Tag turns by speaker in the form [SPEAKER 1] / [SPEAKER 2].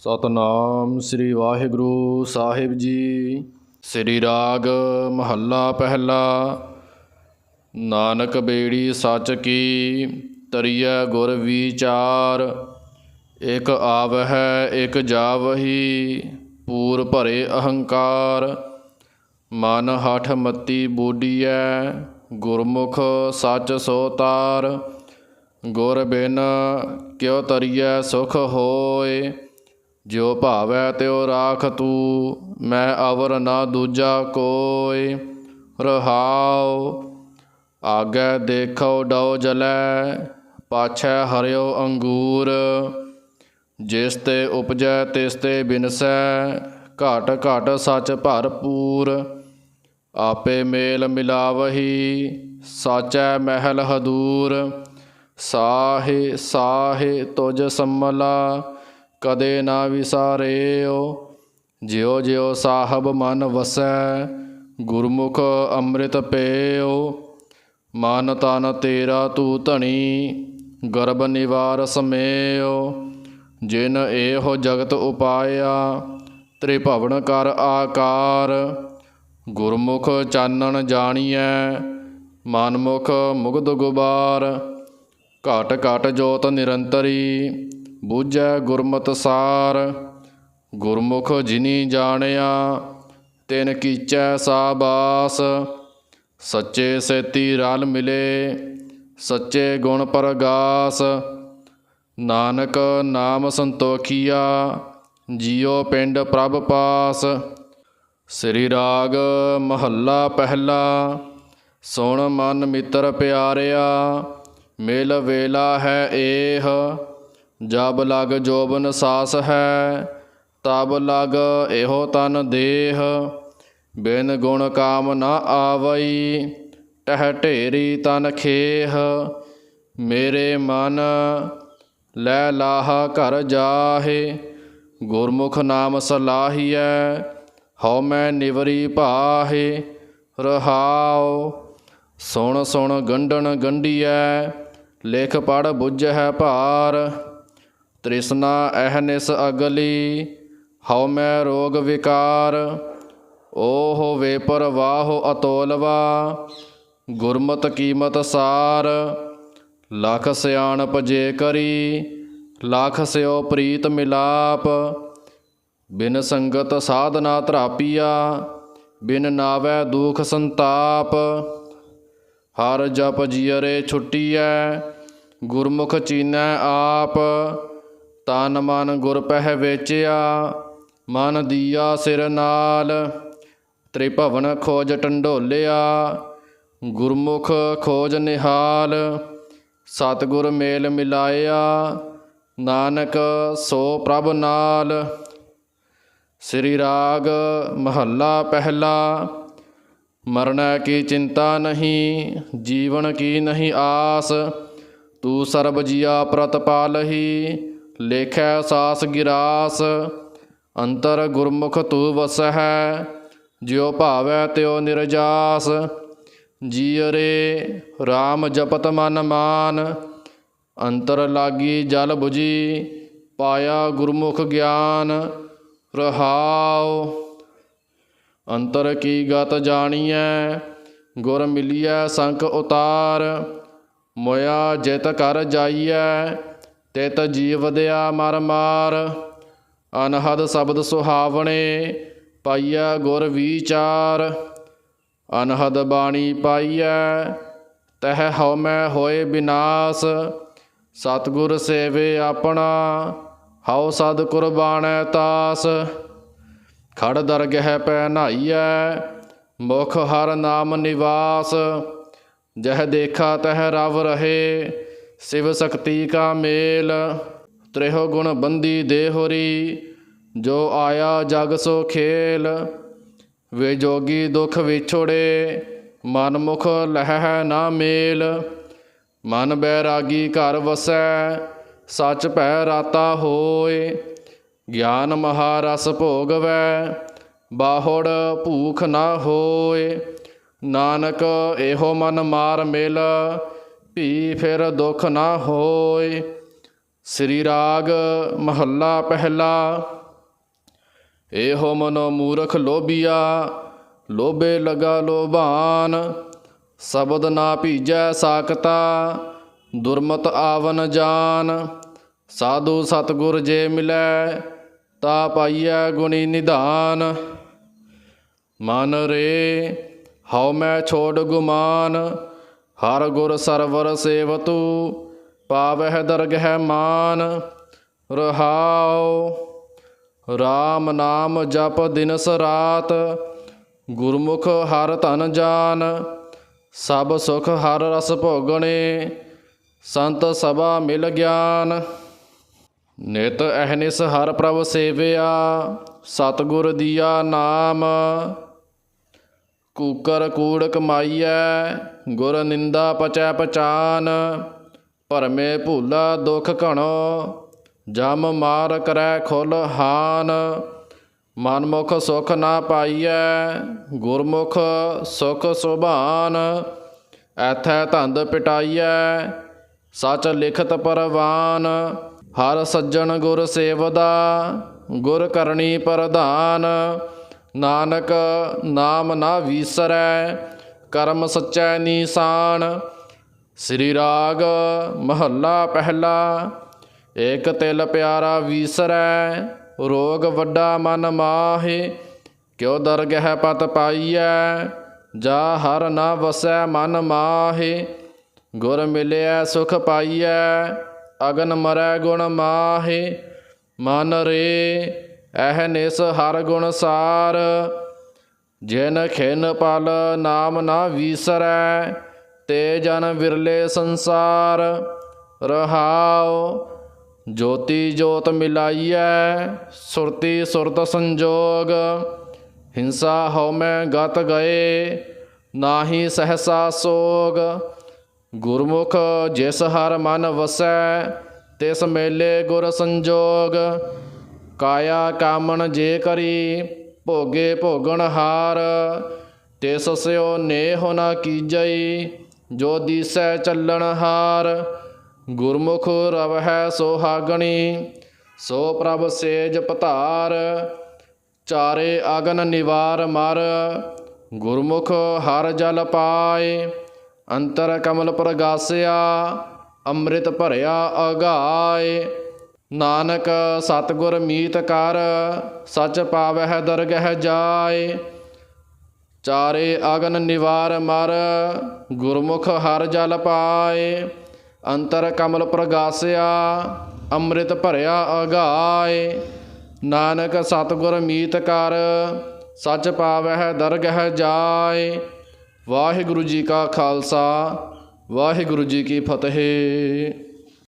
[SPEAKER 1] ਸਤਨਾਮ ਸ੍ਰੀ ਵਾਹਿਗੁਰੂ ਸਾਹਿਬ ਜੀ। ਸ੍ਰੀ ਰਾਗ ਮਹੱਲਾ ਪਹਿਲਾ। ਨਾਨਕ ਬੇੜੀ ਸੱਚ ਕੀ ਤਰੀਐ ਗੁਰ ਵਿਚਾਰ। ਇਕ ਆਵਹਿ, ਇਕ ਜਾਵਹੀ, ਪੂਰ ਭਰੇ ਅਹੰਕਾਰ। ਮਨ ਹਠ ਮਤੀ ਬੂਡੀਐ, ਗੁਰਮੁਖ ਸੱਚ ਸੋ ਤਾਰ। ਗੁਰ ਬਿਨ ਕਿਉ ਤਰੀਐ ਸੁਖ ਹੋਏ। ਜਿਉ ਭਾਵੈ ਤਿਉ ਰਾਖ ਤੂ, ਮੈਂ ਅਵਰ ਨਾ ਦੂਜਾ ਕੋਇ ਰਹਾਉ, ਆਗੇ ਦੇਖੋ ਡਉ ਜਲੈ, ਪਾਛੈ ਹਰਿਓ ਅੰਗੂਰ। ਜਿਸ ਤੇ ਉਪਜੈ, ਤਿਸ ਤੇ ਬਿਨਸੈ, ਘਟ ਘਟ ਸੱਚ ਭਰਪੂਰ। ਆਪੇ ਮੇਲ ਮਿਲਾਵਹੀ, ਸਾਚੈ ਮਹਿਲ ਹਦੂਰ। ਸਾਹੇ ਸਾਹੇ ਤੁਜ ਸੰਮਲਾ ਕਦੇ ਨਾ ਵਿਸਾਰੇਓ, ਜਿਉ ਜਿਉ ਸਾਹਿਬ ਮਨ ਵਸੈ, ਗੁਰਮੁਖ ਅੰਮ੍ਰਿਤ ਪੇਓ। ਮਨ ਤਨ ਤੇਰਾ ਤੂ ਧਣੀ, ਗਰਭ ਨਿਵਾਰ ਸਮੇਓ। ਜਿਨ ਇਹੋ ਜਗਤ ਉਪਾਇਆ, ਤ੍ਰਿਭਵਨ ਕਰ ਆਕਾਰ। ਗੁਰਮੁਖ ਚਾਨਣ ਜਾਣੀਐ, ਮਨਮੁਖ ਮੁਗਧ ਗੁਬਾਰ। ਘਟ ਘਟ ਜੋਤ ਨਿਰੰਤਰੀ ਬੂਝੈ ਗੁਰਮਤਿ ਸਾਰ, ਗੁਰਮੁਖ ਜਿਨੀ ਜਾਣਿਆ, ਤਿਨ ਕੀਚੈ ਸਾਬਾਸ। ਸੱਚੇ ਸੇਤੀ ਰਲ ਮਿਲੇ, ਸੱਚੇ ਗੁਣ ਪ੍ਰਗਾਸ। ਨਾਨਕ ਨਾਮ ਸੰਤੋਖੀਆ, ਜੀਉ ਪਿੰਡ ਪ੍ਰਭ ਪਾਸ। ਸ੍ਰੀ ਰਾਗ ਮਹੱਲਾ ਪਹਿਲਾ, ਸੁਣ ਮਨ ਮਿੱਤਰ ਪਿਆਰਿਆ, ਮਿਲ ਵੇਲਾ ਹੈ ਏਹ। ਜਬ ਲਗ ਜੋਬਨ ਸਾਸ ਹੈ, ਤਬ ਲਗ ਇਹੋ ਤਨ ਦੇਹ। ਬਿਨ ਗੁਣ ਕਾਮ ਨਾ ਆਵਈ, ਟਹਿ ਢੇਰੀ ਤਨ ਖੇਹ। ਮੇਰੇ ਮਨ ਲੈ ਲਾਹਾ ਘਰ ਜਾਹੇ, ਗੁਰਮੁਖ ਨਾਮ ਸਲਾਹੀਐ, ਹਉ ਮੈਂ ਨਿਵਰੀ ਭਾਹੇ, ਰਹਾਉ। ਸੁਣ ਸੁਣ ਗੰਢਣ ਗੰਡੀਐ, ਲਿਖ ਪੜ ਹੈ ਭਾਰ। ਤ੍ਰਿਸ਼ਨਾ ਅਹਨਿਸ ਅਗਲੀ, ਹਉ ਮੈਂ ਰੋਗ ਵਿਕਾਰ, ਓਹ ਵੇ ਪਰਵਾਹੋ ਅਤੋਲਵਾ, ਗੁਰਮਤ ਕੀਮਤ ਸਾਰ, ਲਖ ਸਿਆਣਪ ਜੇ ਕਰੀ, ਲਖ ਸਿਓ ਪ੍ਰੀਤ ਮਿਲਾਪ, ਬਿਨ ਸੰਗਤ ਸਾਧਨਾ ਧਰਾਪੀਆ, ਬਿਨ ਨਾਵੈ ਦੁਖ ਸੰਤਾਪ, ਹਰ ਜਪ ਜੀਅਰੇ ਛੁੱਟੀਐ, ਗੁਰਮੁਖ ਚੀਨੈ ਆਪ ਤਨ ਮਨ ਗੁਰ ਪਹਿ ਵੇਚਿਆ, ਮਨ ਦੀਆ ਸਿਰ ਨਾਲ ਤ੍ਰਿਭਵਨ ਖੋਜ ਟੰਡੋਲਿਆ, ਗੁਰਮੁਖ ਖੋਜ ਨਿਹਾਲ, ਸਤਿਗੁਰ ਮੇਲ ਮਿਲਾਇਆ, ਨਾਨਕ ਸੋ ਪ੍ਰਭ ਨਾਲ। ਸ੍ਰੀ ਰਾਗ ਮਹੱਲਾ ਪਹਿਲਾ, ਮਰਨਾ ਕੀ ਚਿੰਤਾ ਨਹੀਂ, ਜੀਵਨ ਕੀ ਨਹੀਂ ਆਸ, ਤੂੰ ਸਰਬ ਜੀਆ ਪ੍ਰਤਪਾਲਹੀ ਲੇਖੈ ਸਾਸ ਗਿਰਾਸ, ਅੰਤਰ ਗੁਰਮੁਖ ਤੂੰ ਵਸਹਿ, ਜਿਉ ਭਾਵੈ ਤਿਉ ਨਿਰਜਾਸ। ਜੀਅਰੇ RAM ਜਪਤ ਮਨ ਮਾਨ, ਅੰਤਰ ਲਾਗੀ ਜਲ 부ਜੀ ਪਾਇਆ ਗੁਰਮੁਖ ਗਿਆਨ, ਰਹਾਉ। ਅੰਤਰ ਕੀ ਗਤ ਜਾਣੀਐ, ਗੁਰ ਮਿਲਿਐ ਸੰਕ ਉਤਾਰ, ਮੋਇਆ ਜਿਤ ਕਰ ਜਾਈਐ ਤਿਤ ਜੀਵ ਦਿਆ ਮਰ ਮਾਰ, ਅਨਹਦ ਸ਼ਬਦ ਸੁਹਾਵਣੇ ਪਾਈਐ ਗੁਰ ਵਿਚਾਰ, ਅਨਹਦ ਬਾਣੀ ਪਾਈਐ, ਤਹਿ ਹਉ ਮੈਂ ਹੋਏ ਬਿਨਾਸ਼, ਸਤਿਗੁਰ ਸੇਵੇ ਆਪਣਾ, ਹਉ ਸਦ ਕੁਰਬਾਨੈ ਤਾਸ। ਖੜ ਦਰਗਹਿ ਪੈ ਨਾਈਐ, ਮੁਖ ਹਰ ਨਾਮ ਨਿਵਾਸ, ਜਹ ਦੇਖਾ ਤਹ ਰਵ ਰਹੇ ਸਿਵ ਸ਼ਕਤੀ ਕਾ ਮੇਲ, ਤ੍ਰਿਹੁ ਗੁਣ ਬੰਦੀ ਦੇਹੁਰੀ, ਜੋ ਆਇਆ ਜਗ ਸੋ ਖੇਲ। ਵੇ ਜੋਗੀ ਦੁਖ ਵਿਛੋੜੇ, ਮਨ ਮੁਖ ਲਹਿ ਨਾ ਮੇਲ। ਮਨ ਬੈਰਾਗੀ ਘਰ ਵਸੈ, ਸੱਚ ਭੈ ਰਾਤਾ ਹੋਏ। ਗਿਆਨ ਮਹਾਰਸ ਭੋਗਵੈ, ਬਾਹੜ ਭੂਖ ਨਾ ਹੋਏ। ਨਾਨਕ ਇਹੋ ਮਨ ਮਾਰ ਮਿਲ ਭੀ ਫਿਰ ਦੁਖ ਨਾ ਹੋਏ। ਸ੍ਰੀ ਰਾਗ ਮਹੱਲਾ ਪਹਿਲਾ। ਇਹੋ ਮਨੋ ਮੂਰਖ ਲੋਭੀਆ, ਲੋਭੇ ਲਗਾ ਲੋਭਾਨ। ਸ਼ਬਦ ਨਾ ਭੀਜੈ ਸਾਕਤਾ ਦੁਰਮਤ ਆਵਨ ਜਾਨ। ਸਾਧੂ ਸਤਗੁਰ ਜੇ ਮਿਲੈ, ਤਾ ਪਾਈਐ ਗੁਣੀ ਨਿਧਾਨ। ਮਨ ਰੇ, ਹਉ ਮੈਂ ਛੋੜ ਗੁਮਾਨ। ਹਰ ਗੁਰ ਸਰਵਰ ਸੇਵਤੂ, ਪਾਵਹਿ ਦਰਗਹਿ ਮਾਨ, ਰਹਾਉ। RAM ਨਾਮ ਜਪ ਦਿਨਸ ਰਾਤ, ਗੁਰਮੁਖ ਹਰ ਧਨ ਜਾਨ, ਸਭ ਸੁਖ ਹਰ ਰਸ ਭੋਗਣੇ, ਸੰਤ ਸਭਾ ਮਿਲ ਗਿਆਨ। ਨਿਤ ਅਹਨਿਸ ਹਰ ਪ੍ਰਭ ਸੇਵਿਆ, ਸਤਿਗੁਰ ਦੀਆ ਨਾਮ ਕੂਕਰ ਕੂੜ ਕਮਾਈਐ, ਗੁਰ ਨਿੰਦਾ ਪਚੈ ਪਚਾਨ। ਭਰਮੇ ਭੂਲਾ ਦੁਖ ਘਣੋ, ਜਮ ਮਾਰ ਕਰੈ ਖੁੱਲ ਹਾਨ। ਮਨਮੁਖ ਸੁਖ ਨਾ ਪਾਈਐ, ਗੁਰਮੁਖ ਸੁਖ ਸੁਭਾਨ। ਐਥੈ ਧੰਦ ਪਿਟਾਈਐ, ਸਚ ਲਿਖਤ ਪਰਵਾਨ। ਹਰ ਸੱਜਣ ਗੁਰ ਸੇਵਦਾ, ਗੁਰ ਕਰਨੀ ਪ੍ਰਧਾਨ। ਨਾਨਕ ਨਾਮ ਨਾ ਵੀਸਰੈ, ਕਰਮ ਸੱਚੈ ਨੀਸਾਨ ਸ੍ਰੀ ਰਾਗ ਮਹੱਲਾ ਪਹਿਲਾ, ਏਕ ਤਿਲ ਪਿਆਰਾ ਵੀਸਰੈ, ਰੋਗ ਵੱਡਾ ਮਨ ਮਾਹੇ, ਕਿਉ ਦਰਗਹਿ ਪਤ ਪਾਈਐ, ਜਾ ਹਰ ਨਾ ਵਸੈ ਮਨ ਮਾਹੇ। ਗੁਰ ਮਿਲਿਆ ਸੁਖ ਪਾਈਐ, ਅਗਨ ਮਰੈ ਗੁਣ ਮਾਹੇ। ਮਨ ਰੇ ਐਹ ਨਿਸ ਹਰ ਗੁਣ ਸਾਰ, ਜਿਨ ਖਿਨ ਪਲ ਨਾਮ ਨਾ ਵੀਸਰੈ, ਤੇ ਜਨ ਵਿਰਲੇ ਸੰਸਾਰ। ਰਹਾਉ, ਜੋਤੀ ਜੋਤ ਮਿਲਾਈਐ, ਸੁਰਤੀ ਸੁਰਤ ਸੰਜੋਗ। ਹਿੰਸਾ ਹਉ ਮੈਂ ਗਤ ਗਏ, ਨਾਹੀ ਸਹਸਾ ਸੋਗ। ਗੁਰਮੁਖ ਜਿਸ ਹਰ ਮਨ ਵਸੈ, ਤਿਸ ਮੇਲੇ ਗੁਰ ਸੰਜੋਗ। ਕਾਇਆ ਕਾਮਣ ਜੇ ਕਰੀ, ਭੋਗੇ ਭੋਗਣ ਹਾਰ। ਤਿਸ ਸਿਓ ਨੇਹ ਨਾ ਕੀਜਈ, ਜੋ ਦੀਸੈ ਚੱਲਣ ਹਾਰ। ਗੁਰਮੁਖ ਰਵਹਿ ਸੋਹਾਗਣੀ, ਸੋ ਪ੍ਰਭ ਸੇਜ ਪਤਾਰ ਚਾਰੇ ਅਗਨ ਨਿਵਾਰ ਮਰ, ਗੁਰਮੁਖ ਹਰ ਜਲ ਪਾਏ। ਅੰਤਰ ਕਮਲ ਪ੍ਰਗਾਸਿਆ, ਅੰਮ੍ਰਿਤ ਭਰਿਆ ਅਗਾਏ। ਨਾਨਕ ਸਤਿਗੁਰ ਮੀਤ ਕਰ, ਸਚ ਪਾਵਹਿ ਦਰਗਹਿ ਜਾਏ। ਚਾਰੇ ਅਗਨ ਨਿਵਾਰ ਮਰ, ਗੁਰਮੁਖ ਹਰ ਜਲ ਪਾਏ। ਅੰਤਰ ਕਮਲ ਪ੍ਰਗਾਸਿਆ, ਅੰਮ੍ਰਿਤ ਭਰਿਆ ਅਗਾਏ। ਨਾਨਕ ਸਤਿਗੁਰ ਮੀਤ ਕਰ, ਸਚ ਪਾਵਹਿ ਦਰਗਹਿ ਜਾਏ। ਵਾਹਿਗੁਰੂ ਜੀ ਕਾ ਖਾਲਸਾ, ਵਾਹਿਗੁਰੂ ਜੀ ਕੀ ਫਤਿਹ।